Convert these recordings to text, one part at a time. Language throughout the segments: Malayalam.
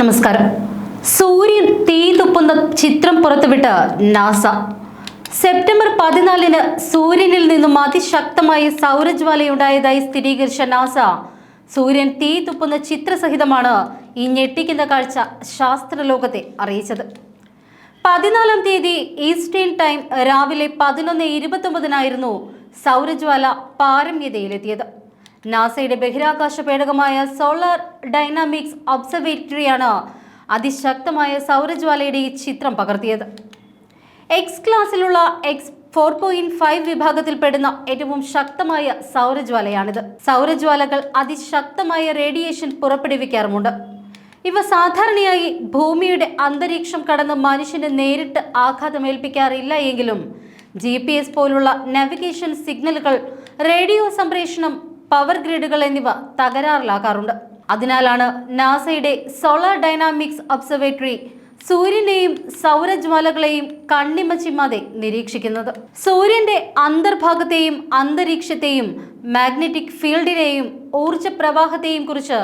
നമസ്കാരം. സൂര്യൻ തീ തുപ്പുന്ന ചിത്രം പുറത്തുവിട്ട നാസ. സെപ്റ്റംബർ പതിനാലിന് സൂര്യനിൽ നിന്നും അതിശക്തമായി സൗരജ്വാലയുണ്ടായതായി സ്ഥിരീകരിച്ച നാസ സൂര്യൻ തീ തുപ്പുന്ന ചിത്രസഹിതമാണ് ഈ ഞെട്ടിക്കുന്ന കാഴ്ച ശാസ്ത്രലോകത്തെ അറിയിച്ചത്. പതിനാലാം തീയതി ഈസ്റ്റേൺ ടൈം രാവിലെ പതിനൊന്ന് ഇരുപത്തൊമ്പതിനായിരുന്നു സൗരജ്വാല പാരമ്യതയിലെത്തിയത്. നാസയുടെ ബഹിരാകാശ പേടകമായ സോളാർ ഡൈനാമിക്സ് ഒബ്സർവേറ്ററിയാണ് അതിശക്തമായ സൗരജ്വാലയുടെ ഈ ചിത്രം പകർത്തിയത്. എക്സ് ക്ലാസ്സിലുള്ള എക്സ് ഫോർ പോയിന്റ് ഫൈവ് വിഭാഗത്തിൽപ്പെടുന്ന ഏറ്റവും ശക്തമായ സൗരജ്വാലയാണിത്. സൗരജ്വാലകൾ അതിശക്തമായ റേഡിയേഷൻ പുറപ്പെടുവിക്കാറുമുണ്ട്. ഇവ സാധാരണയായി ഭൂമിയുടെ അന്തരീക്ഷം കടന്ന് മനുഷ്യന് നേരിട്ട് ആഘാതമേൽപ്പിക്കാറില്ല എങ്കിലും ജി പി എസ് പോലുള്ള നാവിഗേഷൻ സിഗ്നലുകൾ റേഡിയോ സംപ്രേഷണം പവർ ഗ്രിഡുകൾ എന്നിവ തകരാറിലാക്കാറുണ്ട്. അതിനാലാണ് നാസയുടെ സോളാർ ഡൈനാമിക്സ് ഒബ്സർവേറ്ററി സൂര്യനെയും സൗരജ്വാലകളെയും കണ്ണിമച്ചിമാതെ നിരീക്ഷിക്കുന്നത്. സൂര്യന്റെ അന്തർഭാഗത്തെയും അന്തരീക്ഷത്തെയും മാഗ്നറ്റിക് ഫീൽഡിനെയും ഊർജ പ്രവാഹത്തെയും കുറിച്ച്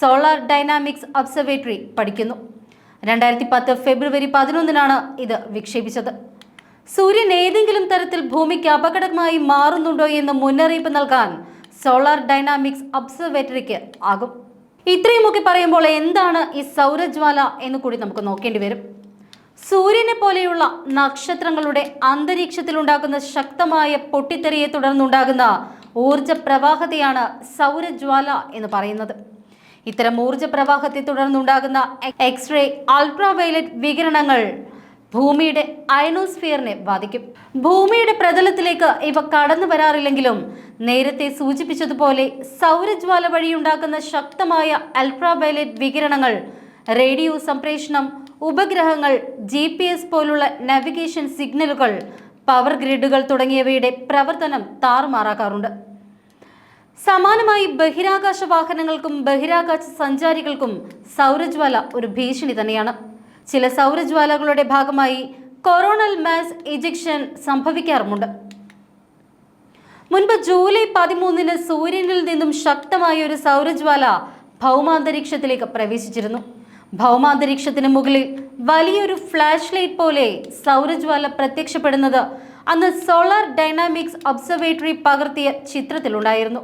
സോളാർ ഡൈനാമിക്സ് ഒബ്സർവേറ്ററി പഠിക്കുന്നു. രണ്ടായിരത്തി പത്ത് ഫെബ്രുവരി പതിനൊന്നിനാണ് ഇത് വിക്ഷേപിച്ചത്. സൂര്യൻ ഏതെങ്കിലും തരത്തിൽ ഭൂമിക്ക് അപകടമായി മാറുന്നുണ്ടോ എന്ന് മുന്നറിയിപ്പ് നൽകാൻ സോളാർ ഡൈനാമിക്സ് ഒബ്സർവേറ്ററിക്ക് ആകും. ഇത്രയുമൊക്കെ പറയുമ്പോൾ എന്താണ് ഈ സൗരജ്വാല എന്ന് കൂടി നമുക്ക് നോക്കേണ്ടി വരും. സൂര്യനെ പോലെയുള്ള നക്ഷത്രങ്ങളുടെ അന്തരീക്ഷത്തിൽ ഉണ്ടാകുന്ന ശക്തമായ പൊട്ടിത്തെറിയെ തുടർന്നുണ്ടാകുന്ന ഊർജ പ്രവാഹത്തെയാണ് സൗരജ്വാല എന്ന് പറയുന്നത്. ഇത്തരം ഊർജ പ്രവാഹത്തെ തുടർന്നുണ്ടാകുന്ന എക്സ്റേ അൾട്രാവയലറ്റ് വികിരണങ്ങൾ ഭൂമിയുടെ അയനോസ്ഫിയറിനെ ബാധിക്കും. ഭൂമിയുടെ പ്രതലത്തിലേക്ക് ഇവ കടന്നു വരാറില്ലെങ്കിലും നേരത്തെ സൂചിപ്പിച്ചതുപോലെ സൗരജ്വാല വഴിയുണ്ടാക്കുന്ന ശക്തമായ അൾട്രാവയലറ്റ് വികിരണങ്ങൾ റേഡിയോ സംപ്രേഷണം ഉപഗ്രഹങ്ങൾ ജി പോലുള്ള നാവിഗേഷൻ സിഗ്നലുകൾ പവർ ഗ്രിഡുകൾ തുടങ്ങിയവയുടെ പ്രവർത്തനം താറുമാറാക്കാറുണ്ട്. സമാനമായി ബഹിരാകാശ വാഹനങ്ങൾക്കും ബഹിരാകാശ സഞ്ചാരികൾക്കും സൗരജ്വാല ഒരു ഭീഷണി തന്നെയാണ്. ചില സൗരജ്വാലകളുടെ ഭാഗമായി കൊറോണൽ മാസ് ഇജക്ഷൻ സംഭവിക്കാറുമുണ്ട്. മുൻപ് ജൂലൈ പതിമൂന്നിന് സൂര്യനിൽ നിന്നും ശക്തമായ ഒരു സൗരജ്വാല ഭൗമാന്തരീക്ഷത്തിലേക്ക് പ്രവേശിച്ചിരുന്നു. ഭൗമാന്തരീക്ഷത്തിന് മുകളിൽ വലിയൊരു ഫ്ലാഷ് ലൈറ്റ് പോലെ സൗരജ്വാല പ്രത്യക്ഷപ്പെടുന്നത് അന്ന് സോളാർ ഡൈനാമിക്സ് ഒബ്സർവേറ്ററി പകർത്തിയ ചിത്രത്തിലുണ്ടായിരുന്നു.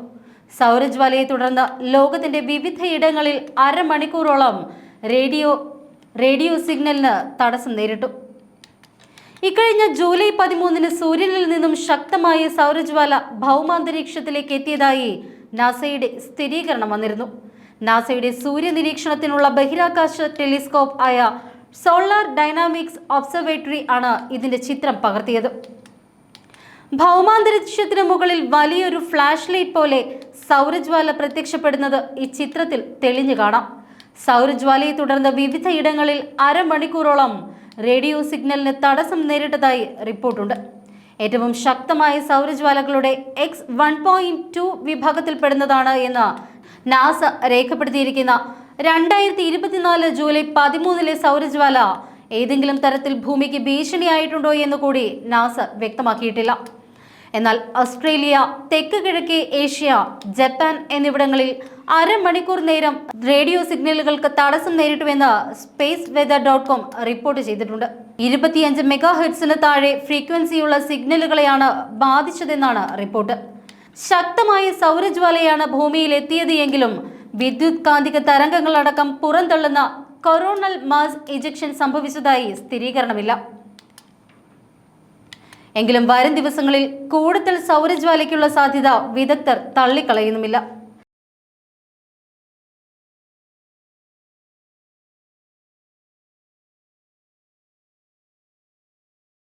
സൗരജ്വാലയെ തുടർന്ന് ലോകത്തിന്റെ വിവിധയിടങ്ങളിൽ അരമണിക്കൂറോളം റേഡിയോ റേഡിയോ സിഗ്നലിന് തടസ്സം നേരിട്ടു. ഇക്കഴിഞ്ഞ ജൂലൈ പതിമൂന്നിന് സൂര്യനിൽ നിന്നും ശക്തമായ സൗരജ്വാല ഭൗമാന്തരീക്ഷത്തിലേക്ക് എത്തിയതായി നാസയുടെ സ്ഥിരീകരണം വന്നിരുന്നു. നാസയുടെ സൂര്യ നിരീക്ഷണത്തിനുള്ള ബഹിരാകാശ ടെലിസ്കോപ്പ് ആയ സോളാർ ഡൈനാമിക്സ് ഒബ്സർവേറ്ററി ആണ് ഇതിന്റെ ചിത്രം പകർത്തിയത്. ഭൗമാന്തരീക്ഷത്തിന് മുകളിൽ വലിയൊരു ഫ്ലാഷ് ലൈറ്റ് പോലെ സൗരജ്വാല പ്രത്യക്ഷപ്പെടുന്നത് ഈ ചിത്രത്തിൽ തെളിഞ്ഞു കാണാം. സൗരജ്വാലയെ തുടർന്ന് വിവിധ ഇടങ്ങളിൽ അരമണിക്കൂറോളം റേഡിയോ സിഗ്നലിന് തടസ്സം നേരിട്ടതായി റിപ്പോർട്ടുണ്ട്. ഏറ്റവും ശക്തമായ സൗരജ്വാലകളുടെ എക്സ് വൺ പോയിന്റ് ടു വിഭാഗത്തിൽപ്പെടുന്നതാണ് എന്ന് നാസ രേഖപ്പെടുത്തിയിരിക്കുന്ന രണ്ടായിരത്തി ഇരുപത്തിനാല് ജൂലൈ പതിമൂന്നിലെ സൗരജ്വാല ഏതെങ്കിലും തരത്തിൽ ഭൂമിക്ക് ഭീഷണിയായിട്ടുണ്ടോ എന്ന് കൂടി നാസ വ്യക്തമാക്കിയിട്ടില്ല. എന്നാൽ ഓസ്ട്രേലിയ തെക്ക് കിഴക്കേ ഏഷ്യ ജപ്പാൻ എന്നിവിടങ്ങളിൽ അരമണിക്കൂർ നേരം റേഡിയോ സിഗ്നലുകൾക്ക് തടസ്സം നേരിട്ടുവെന്ന് space weather dot com report ചെയ്തിട്ടുണ്ട്. ഇരുപത്തിയഞ്ച് മെഗാ ഹെഡ്സിന് താഴെ ഫ്രീക്വൻസിയുള്ള സിഗ്നലുകളെയാണ് ബാധിച്ചതെന്നാണ് റിപ്പോർട്ട്. ശക്തമായ സൗരജ്വാലയാണ് ഭൂമിയിൽ എത്തിയത് എങ്കിലും വിദ്യുത് കാന്തിക തരംഗങ്ങളടക്കം പുറന്തള്ളുന്ന കൊറോണൽ മാസ് ഇജക്ഷൻ സംഭവിച്ചതായി സ്ഥിരീകരണമില്ല. എങ്കിലും വരും ദിവസങ്ങളിൽ കൂടുതൽ സൗരജ്വാലയ്ക്കുള്ള സാധ്യത വിദഗ്ധർ തള്ളിക്കളയുന്നുമില്ല.